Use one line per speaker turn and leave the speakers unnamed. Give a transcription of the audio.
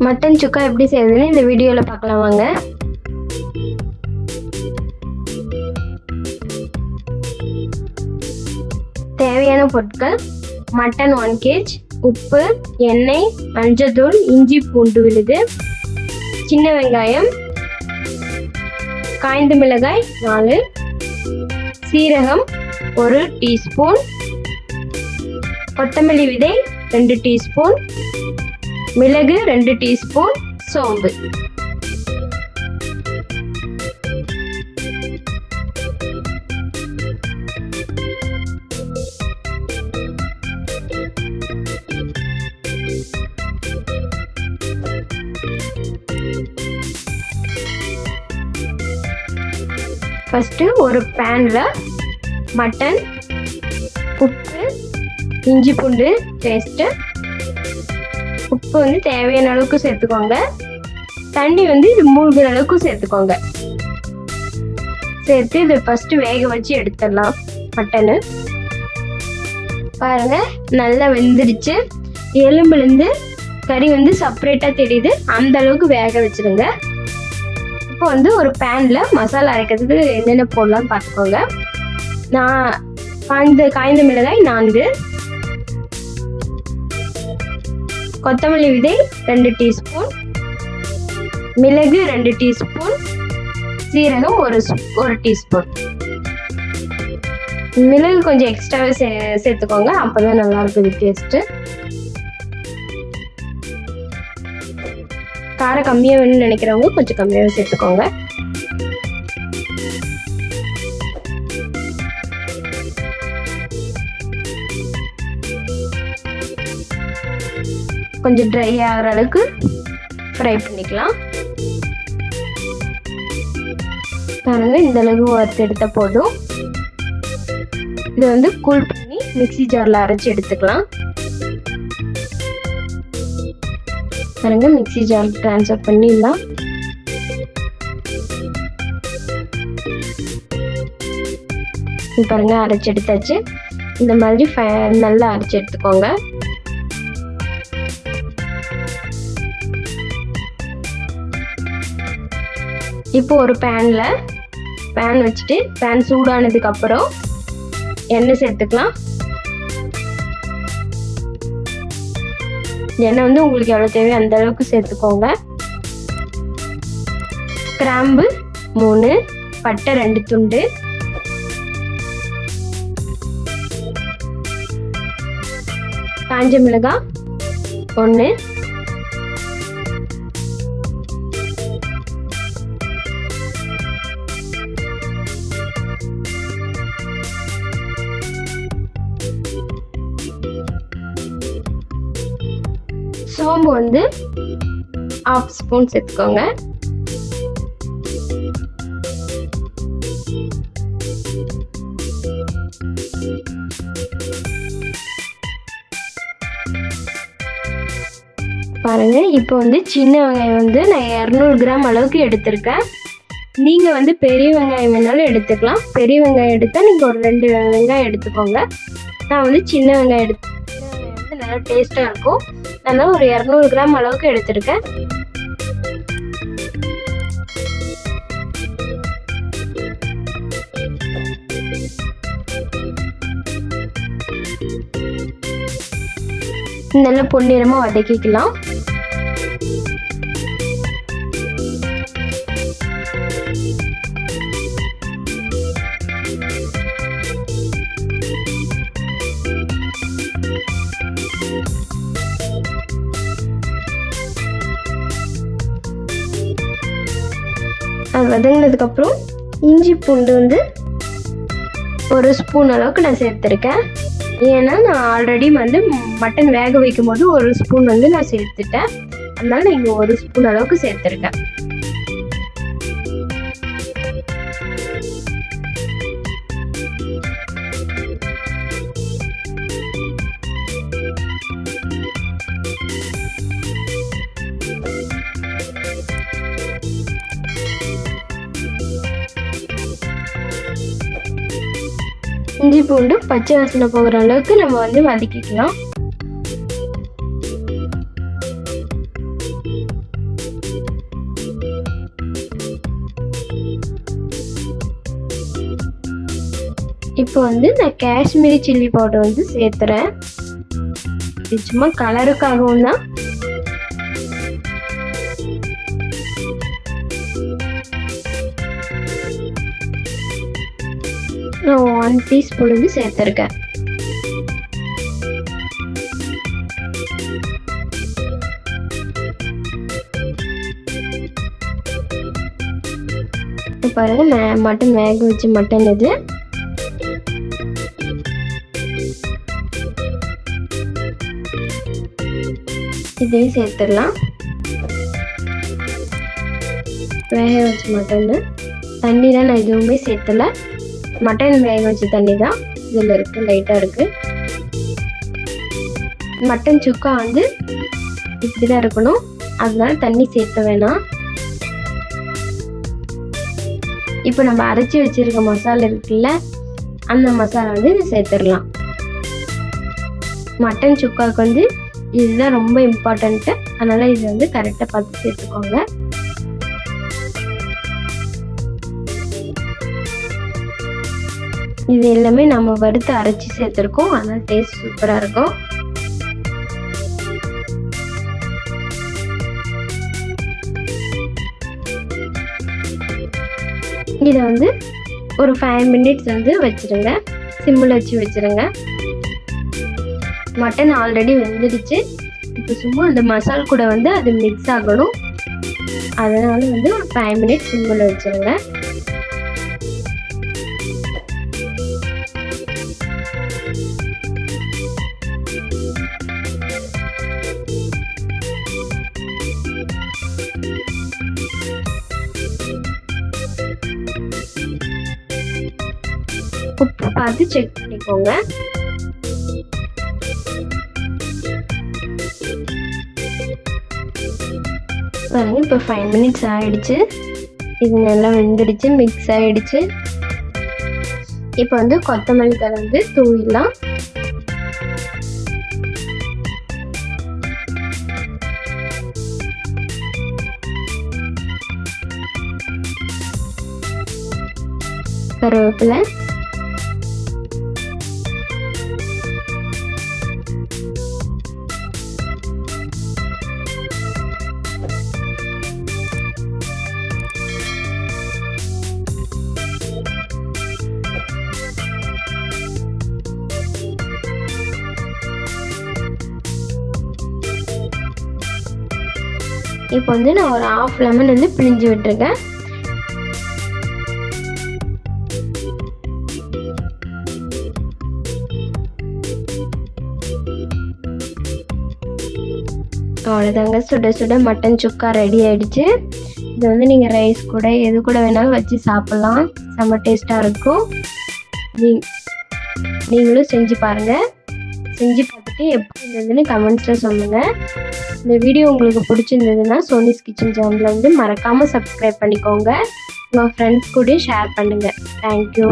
Mutton சுக்கா எப்படி செய்யறதுன்னு இந்த வீடியோவில் பார்க்கலாம் வாங்க. தேவையான பொருட்கள் மட்டன் ஒன் கேஜ் உப்பு எண்ணெய் மஞ்சள்தூள் இஞ்சி பூண்டு விழுது சின்ன வெங்காயம் காய்ந்த மிளகாய் நாலு சீரகம் ஒரு டீஸ்பூன் கொத்தமல்லி விதை ரெண்டு டீஸ்பூன் மிளகு ரெண்டு டீஸ்பூன் சோம்பு. ஃபஸ்ட்டு ஒரு பேனில் மட்டன் உப்பு இஞ்சி பூண்டு பேஸ்ட்டு உப்பு வந்து தேவையான அளவுக்கு சேர்த்துக்கோங்க. தண்ணி வந்து இது மூழ்கிற அளவுக்கு சேர்த்துக்கோங்க. சேர்த்து இதை ஃபஸ்ட்டு வேக வச்சு எடுத்துடலாம் மட்டனு பாருங்க நல்லா வெந்துடுச்சு எலும்புலேருந்து கறி வந்து செப்பரேட்டாக தெரியுது. அந்த அளவுக்கு வேக வச்சுருங்க. இப்போ வந்து ஒரு பேனில் மசாலா அரைக்கிறதுக்கு என்னென்ன போடலாம்னு பார்த்துக்கோங்க. நான் காய்ந்த காய்ந்த மிளகாய் நான்கு. கொத்தமல்லி விதை ரெண்டு டீஸ்பூன் மிளகு ரெண்டு டீஸ்பூன் சீரகம் ஒரு ஒரு டீஸ்பூன். மிளகு கொஞ்சம் எக்ஸ்ட்ராவே சே சேர்த்துக்கோங்க அப்போ தான் நல்லா டேஸ்ட்டு காரம் கம்மியாக வேணும்னு நினைக்கிறவங்க கொஞ்சம் கம்மியாகவே சேர்த்துக்கோங்க. கொஞ்சம் ட்ரை ஆகிற அளவுக்கு ஃப்ரை பண்ணிக்கலாம். பாருங்கள் இந்த அளவுக்கு வறுத்தெடுத்த போதும். இதை வந்து கூல் பண்ணி மிக்ஸி ஜாரில் அரைச்சி எடுத்துக்கலாம். பாருங்க மிக்ஸி ஜார் ட்ரான்ஸ்ஃபர் பண்ணிடலாம். பாருங்க அரைச்சி எடுத்தாச்சு. இந்த மாதிரி ஃபை நல்லா அரைச்சி எடுத்துக்கோங்க. இப்போ ஒரு பேனில் பேன் வச்சுட்டு பேன் சூடானதுக்கப்புறம் எண்ணெய் சேர்த்துக்கலாம். எண்ணெய் வந்து உங்களுக்கு எவ்வளோ தேவையோ அந்த அளவுக்கு சேர்த்துக்கோங்க. கிராம்பு மூணு பட்டை ரெண்டு துண்டு. காஞ்ச மிளகாய் ஒன்று சோம்பு வந்து ஆஃப் ஸ்பூன் சேர்த்துக்கோங்க. பாருங்க இப்போ வந்து சின்ன வெங்காயம் வந்து நான் இரநூறு கிராம் அளவுக்கு எடுத்திருக்கேன். நீங்கள் வந்து பெரிய வெங்காயம் வேணாலும் எடுத்துக்கலாம். பெரிய வெங்காயம் எடுத்தால் நீங்கள் ஒரு ரெண்டு வெங்காயம் எடுத்துக்கோங்க. நான் வந்து சின்ன வெங்காயம் எடுத்து சின்ன வெங்காயம் வந்து நல்லா டேஸ்ட்டாக இருக்கும். அதனால ஒரு இரநூறு கிராம் அளவுக்கு எடுத்திருக்கேன். நல்லா பொன்னிறமாக வதக்கிக்கலாம். வதங்கினதுக்கப்புறம் இஞ்சி பூண்டு வந்து ஒரு ஸ்பூன் அளவுக்கு நான் சேர்த்துருக்கேன். ஏன்னா நான் ஆல்ரெடி வந்து மட்டன் வேக வைக்கும் போது ஒரு ஸ்பூன் வந்து நான் சேர்த்துட்டேன். அதனால நான் இங்கே ஒரு ஸ்பூன் அளவுக்கு சேர்த்துருக்கேன். இஞ்சி பூண்டு பச்சை வாசனை போகிற அளவுக்கு நம்ம வந்து வதக்கிக்கலாம். இப்போ வந்து நான் காஷ்மீரி சில்லி பவுடர் வந்து சேர்த்துறேன். சும்மா கலருக்காகவும் தான் ஒன் டீஸ்பூன் வந்து சேர்த்துருக்கேன். இப்போ மே மட்டன் வேக வச்சு மட்டன் இது. இதையும் சேர்த்துடலாம். வேக வச்சு மட்டன் தண்ணிலாம் நான் எதுவுமே சேர்த்துல. மட்டன் வேக வச்ச தண்ணி தான் இதில் இருக்குது லைட்டாக இருக்குது மட்டன் சுக்கா வந்து இப்படி தான் இருக்கணும். அதனால தண்ணி சேர்த்த வேணாம். இப்போ நம்ம அரைச்சி வச்சிருக்க மசாலா இருக்குல்ல அந்த மசாலா வந்து சேர்த்துடலாம். மட்டன் சுக்காவுக்கு வந்து இதுதான் ரொம்ப இம்பார்ட்டண்ட்டு அதனால் இது வந்து கரெக்டாக பார்த்து சேர்த்துக்கோங்க. இது எல்லாமே நம்ம வறுத்து அரைச்சி சேர்த்துருக்கோம். அதனால் டேஸ்ட் சூப்பராக இருக்கும். இதை வந்து ஒரு ஃபைவ் மினிட்ஸ் வந்து வச்சுருங்க. சிம்மில் வச்சு வச்சுருங்க. மட்டன் ஆல்ரெடி வெந்துடுச்சு. இப்போ சும்மா அந்த மசால் கூட வந்து அது மிக்ஸ் ஆகணும். அதனால வந்து ஒரு ஃபைவ் மினிட்ஸ் சிம்மில் வச்சுருங்க. பார்த்து செக் பண்ணிக்கோங்க. பாருங்க இப்போ ஃபைவ் மினிட்ஸ் ஆகிடுச்சு இது நல்லா வெந்துடுச்சு மிக்ஸ் ஆகிடுச்சு இப்போ வந்து கொத்தமல்லி தலை வந்து தூவிடலாம். கருவேப்பிலை. இப்போ வந்து நான் ஒரு ஆஃப் லெமன் வந்து பிழிஞ்சு விட்டுருக்கேன். அவ்வளோதாங்க சுட சுட மட்டன் சுக்கா ரெடி ஆயிடுச்சு. இது வந்து நீங்கள் ரைஸ் கூட எது கூட வேணாலும் வச்சு சாப்பிட்லாம். செம்ம டேஸ்ட்டாக இருக்கும். நீ நீங்களும் செஞ்சு பாருங்கள் செஞ்சு பார்த்துட்டு எப்படி இருந்ததுன்னு கமெண்ட்ஸில் சொல்லுங்கள் இந்த வீடியோ உங்களுக்கு பிடிச்சிருந்ததுன்னா சோனிஸ் கிச்சன் சேனலில் வந்து மறக்காமல் சப்ஸ்கிரைப் பண்ணிக்கோங்க. உங்கள் ஃப்ரெண்ட்ஸ் கூட ஷேர் பண்ணுங்கள் தேங்க்யூ